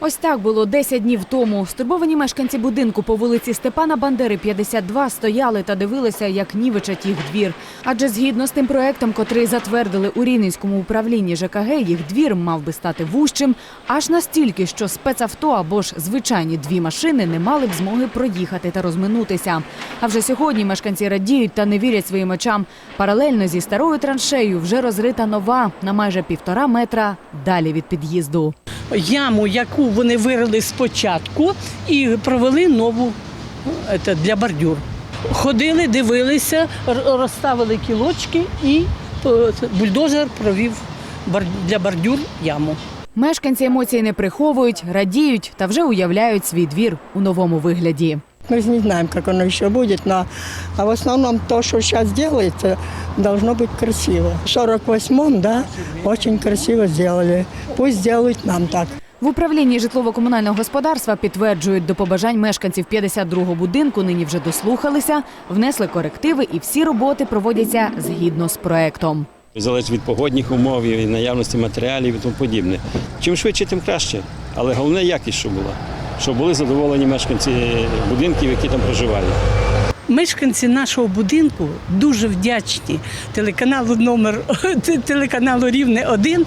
Ось так було 10 днів тому. Стурбовані мешканці будинку по вулиці Степана Бандери, 52, стояли та дивилися, як нівечать їх двір. Адже згідно з тим проектом, котрий затвердили у Рівненському управлінні ЖКГ, їх двір мав би стати вужчим, аж настільки, що спецавто або ж звичайні дві машини не мали б змоги проїхати та розминутися. А вже сьогодні мешканці радіють та не вірять своїм очам. Паралельно зі старою траншею вже розрита нова на майже півтора метра далі від під'їзду. Яму, яку вони вирили спочатку, і провели нову це, для бордюр. Ходили, дивилися, розставили кілочки і е, бульдозер провів для бордюр яму. Мешканці емоцій не приховують, радіють та вже уявляють свій двір у новому вигляді. Мы же не знаем, как оно еще будет, но а в основном то, что сейчас делается, должно быть красиво. В 48-м, да, очень красиво сделали. Пусть сделают нам так. В управлінні житлово-комунального господарства підтверджують, до побажань мешканців 52-го будинку нині вже дослухалися, внесли корективи і всі роботи проводяться згідно з проектом. Залежить від погодних умов і наявності матеріалів і тому подібне. Чим швидше, тим краще. Але головне якість, щоб була. Щоб були задоволені мешканці будинків, які там проживають. Мешканці нашого будинку дуже вдячні телеканалу номер телеканалу Рівне 1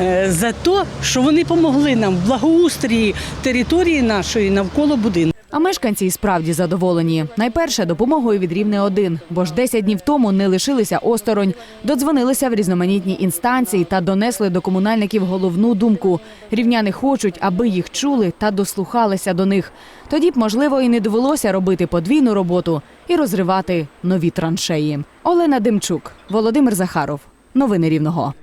е, за те, що вони допомогли нам в благоустрії території нашої навколо будинку. А мешканці і справді задоволені. Найперше допомогою від рівне 1 бо ж 10 днів тому не лишилися осторонь, додзвонилися в різноманітні інстанції та донесли до комунальників головну думку. Рівняни хочуть, аби їх чули та дослухалися до них. Тоді б, можливо, і не довелося робити подвійну роботу і розривати нові траншеї. Олена Демчук, Володимир Захаров. Новини Рівного.